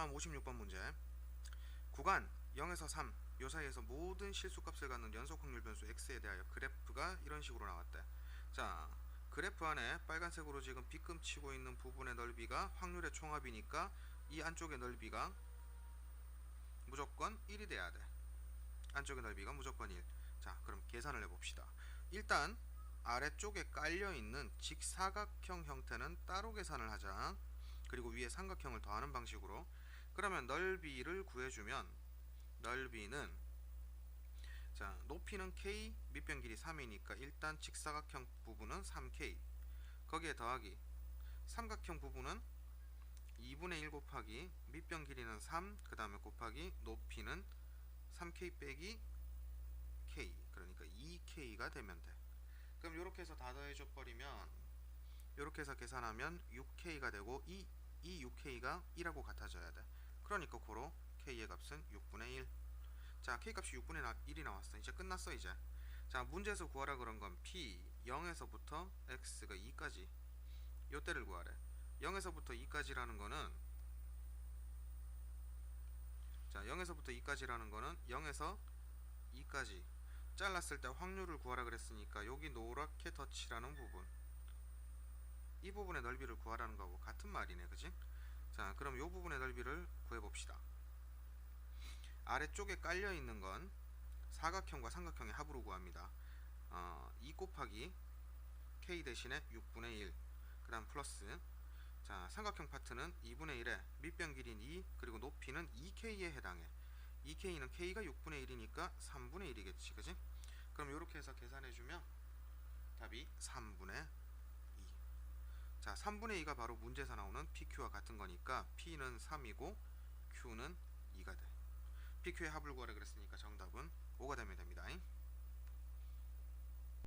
자 다음 56번 문제. 구간 0에서 3 요 사이에서 모든 실수값을 갖는 연속 확률 변수 x에 대하여 그래프가 이런 식으로 나왔대. 자 그래프 안에 빨간색으로 지금 빗금 치고 있는 부분의 넓이가 확률의 총합이니까 이 안쪽의 넓이가 무조건 1이 돼야 돼. 안쪽의 넓이가 무조건 1자 그럼 계산을 해봅시다. 일단 아래쪽에 깔려있는 직사각형 형태는 따로 계산을 하자. 그리고 위에 삼각형을 더하는 방식으로 그러면 넓이를 구해주면 넓이는 자 높이는 k 밑변 길이 3이니까 일단 직사각형 부분은 3k 거기에 더하기. 삼각형 부분은 2분의 1 곱하기 밑변 길이는 3 그 다음에 곱하기 높이는 3k 빼기 k. 그러니까 2k가 되면 돼. 그럼 이렇게 해서 다 더해줘 버리면 이렇게 해서 계산하면 6k가 되고 이, 이 6k가 1하고 같아져야 돼 그러니까 고로 k의 값은 6분의 1 자, k값이 6분의 1이 나왔어. 이제 끝났어, 이제. 자, 문제에서 구하라 그런 건 p 0에서부터 x가 2까지 요때를 구하래. 0에서부터 2까지라는 거는 자, 0에서부터 2까지라는 거는 0에서 2까지 잘랐을 때 확률을 구하라 그랬으니까 여기 노랗게 덧칠하는 부분 이 부분의 넓이를 구하라는 거하고 같은 말이네, 그지? 자, 그럼 요 부분의 넓이를 구해 봅시다. 아래쪽에 깔려 있는 건 사각형과 삼각형의 합으로 구합니다. 어, 2 곱하기 k 대신에 6분의 1. 그다음 플러스 자 삼각형 파트는 2분의 1에 밑변 길이는 2 그리고 높이는 2k에 해당해. 2k는 k가 6분의 1이니까 3분의 1이겠지, 그지? 그럼 이렇게 해서 계산해주면 답이 3분의 2. 자, 3분의 2가 바로 문제에서 나오는 PQ와 같은 거니까 P는 3이고 Q는 2가 돼. PQ의 합을 구하라 그랬으니까